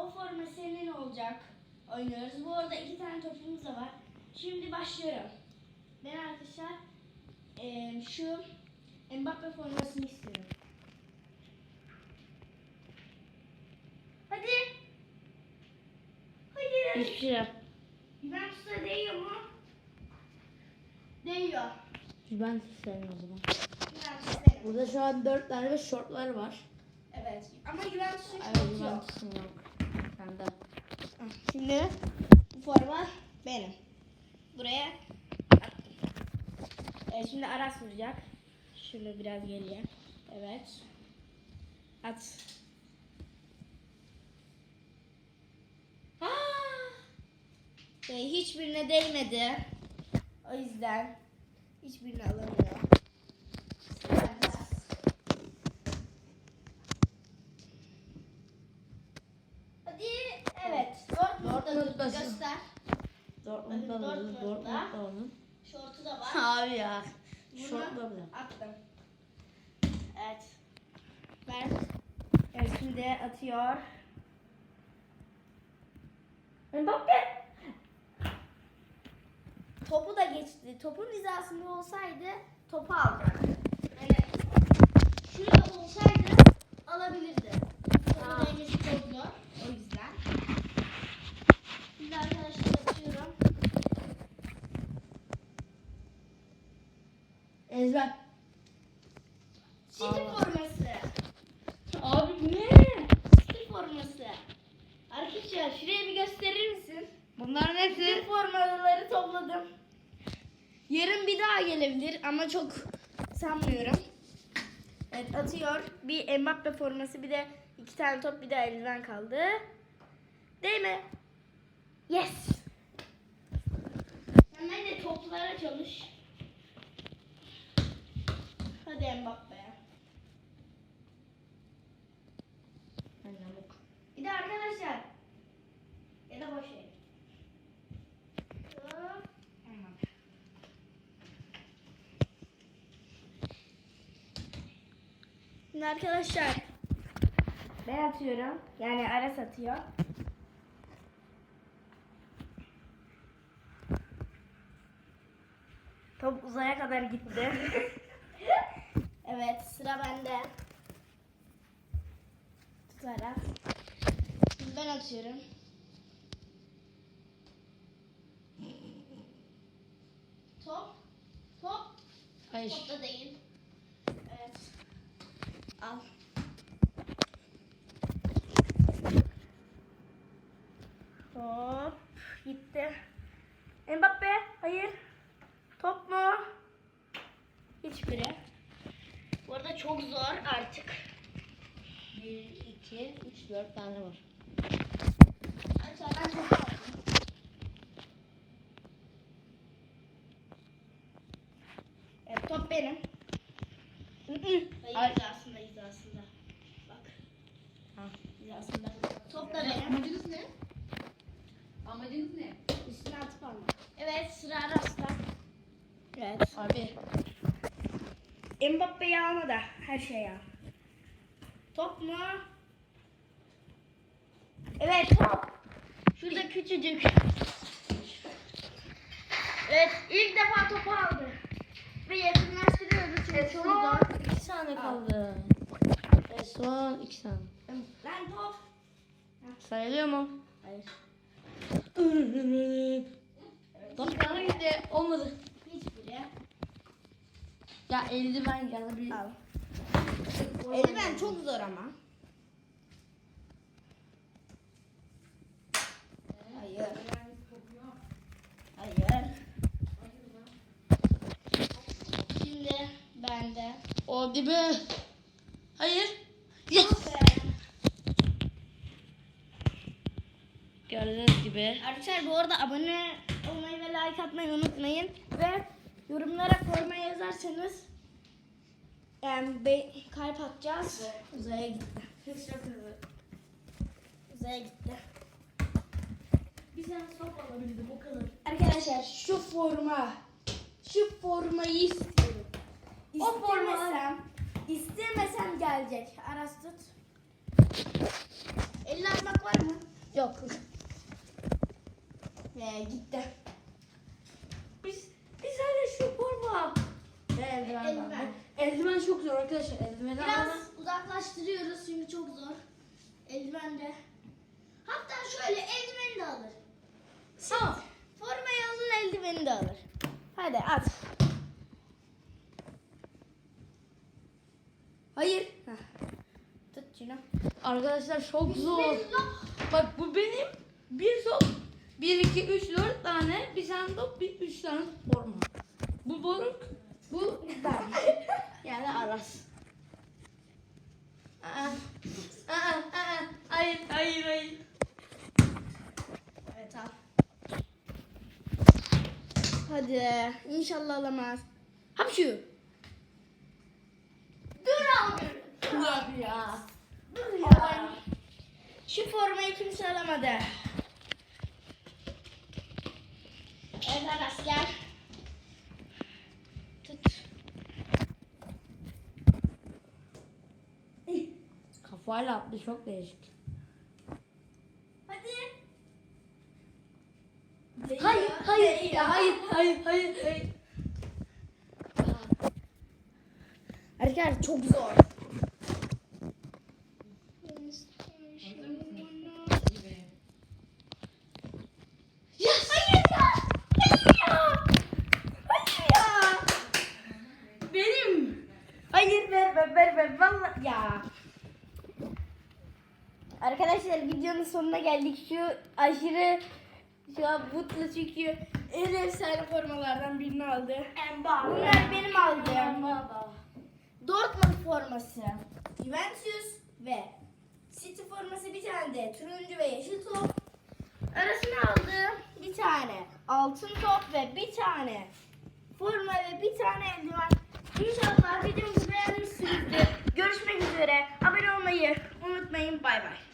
o forma senin olacak. Oynuyoruz. Bu arada iki tane topumuz da var. Şimdi başlıyorum. Ben arkadaşlar eee, şu Mbappe formasını istiyorum. Hadi. Hadi. Hiçbir şey yap. Juventus'a değiyor mu? Değiyor. Ben sevmiyorum o zaman. Juventus. Burada şu an dört tane ve shortlar var. Evet. Ama Juventus'un Evet, yok. Juventus'un yok. Bende. Şimdi bu forma benim. Buraya attım. Evet, şimdi Aras vuracak. Şöyle biraz geriye. Evet. At. Ve hiçbirine değmedi. O yüzden hiçbirini alamıyor. Sıra bende. Hadi evet. Dortmund'da Dortmund'da- göster. Dortmund'da Bakın, alalım. Dortmund'da. Dortmund'da alalım. Şortu da var. Abi ya. Bunu Shortla bile. attım. Evet. Ben evet, şimdi atıyor. Mbappe. Topu da geçti. Topun hizasında olsaydı topu alacak. Yani şurada olsaydı alabilirdi. Aa. Topu değmesi çok zor. O yüzden. Şimdi arkadaşlar atıyorum. Ezber. City Aa. forması. Abi bu ne? City forması. Arkadaşlar şuraya bir gösterir misin? Bunların hepsi formaları topladım. Yarın bir daha gelebilir ama çok sanmıyorum. Evet atıyor. Bir Mbappe forması bir de iki tane top bir de eldiven kaldı. Değil mi? Yes. Hemen de toplara çalış. Hadi Mbappe. Bir de arkadaşlar ya da boş ver. Hop. Şimdi arkadaşlar ben atıyorum. Yani Aras atıyor. Top uzaya kadar gitti. evet sıra bende. Tut Aras. Şimdi ben atıyorum. Top. Top. Hayır. Top da değil. Al. Top. Gitti. Mbappe. Hayır. Top mu? Hiçbiri. Bu arada çok zor artık. 1, 2, 3, 4 tane var. Evet top benim. Hayır Ay. hizasında hizasında. Bak. Ha. Hizasında. Top da benim. Amacınız ne? Amacınız ne? Üstüne atıp alma. Evet sıra Aras'ta. Evet. Abi. Mbappe'yi alma da her şey al. Top mu? Evet top. Şurada küçücük. Evet ilk defa topu aldı. Ve yakınlaştırıyoruz çok zor. 2 tane kaldı. Ve son 2 tane. Lan top. Sayılıyor mu? Hayır. Top bana gitti. Olmadı. Hiçbiri. Ya eldiven. Al. Eldiven çok zor ama. Hayır. Hayır. Şimdi bende. O dibe. Hayır. Yes. Gördüğünüz gibi. Arkadaşlar bu arada abone olmayı ve like atmayı unutmayın. Ve yorumlara forma yazarsanız em, be- kalp atacağız. Uzaya gitti. Uzaya gitti. Bir tane top alabildim o kadar. Arkadaşlar şu forma şu formayı istiyorum. İstemesem istemesem gelecek. Aras tut. 50 atmak var mı? Yok. Ve gitti. Biz biz hala şu forma. Ve eldiven Eldiven. Eldiven çok zor arkadaşlar. Eldiveni Biraz almadan- uzaklaştırıyoruz çünkü çok zor. Eldiven de. Hatta şöyle eldiveni de alır. Tamam. Formayı alın eldiveni de alır. Hadi at. Hayır. Heh. Tut şunu. Arkadaşlar çok zor. Bak bu benim bir top. 1, 2, 3, 4 tane. Bir tane top, bir 3 tane forma. Bu Boruk, bu ben. yani Aras. Aa, aa, aa, hayır, hayır, hayır. Evet al. Hadi. İnşallah alamaz. Hapşu. Dur abi. Abi ya. Dur ya. Şu formayı kimse alamadı. Evet Aras gel. Tut. Kafayla attı çok değişik. Hadi. Hayır, hayır, hayır, hayır, hayır, hayır. Arkadaşlar çok zor. Ya hayır ya. Hayır ya. Hayır ya. Benim. Hayır ver ver ver ver vallahi ya. Arkadaşlar videonun sonuna geldik. Şu aşırı şu an mutlu çünkü en efsane formalardan birini aldı. Bunlar benim aldığım. Dortmund forması, Juventus ve City forması bir tane de turuncu ve yeşil top. Arasına aldığım bir tane altın top ve bir tane forma ve bir tane eldiven. İnşallah videomuzu beğenmişsinizdir. Görüşmek üzere. Abone olmayı unutmayın. Bay bay.